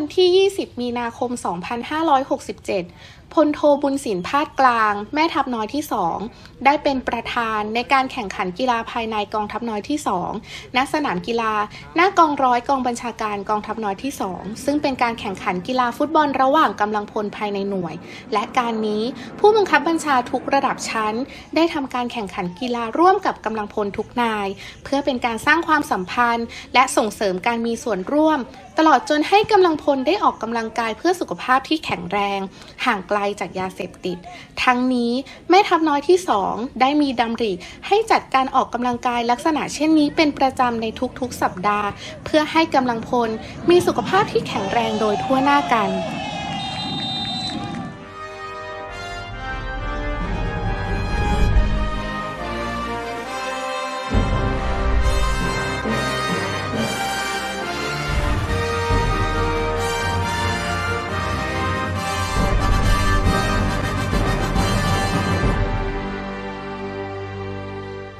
วันที่ 20 มีนาคม 2567 พลโทบุญสินพาดกลาง แม่ทัพน้อยที่ 2 ได้เป็นประธานในการแข่งขันกีฬาภายในกองทัพน้อยที่ 2 ณ สนามกีฬา หน้ากองร้อยกองบัญชาการกองทัพน้อยที่ 2 ซึ่งเป็นการแข่งขันกีฬาฟุตบอลระหว่างกำลังพลภายในหน่วย และการนี้ผู้บังคับบัญชาทุกระดับชั้น ได้ทำการแข่งขันกีฬาร่วมกับกำลังพลทุกนาย เพื่อเป็นการสร้างความสัมพันธ์ และส่งเสริมการมีส่วนร่วม ตลอดจนให้กำลังพลได้ออกกำลังกายเพื่อสุขภาพที่แข็งแรง ห่างไกลจากยาเสพติด ทั้งนี้แม่ทัพน้อยที่ 2 ได้มีดำริให้จัดการออกกำลังกายลักษณะเช่นนี้เป็นประจำในทุกๆสัปดาห์ เพื่อให้กำลังพลมีสุขภาพที่แข็งแรงโดยทั่วหน้ากัน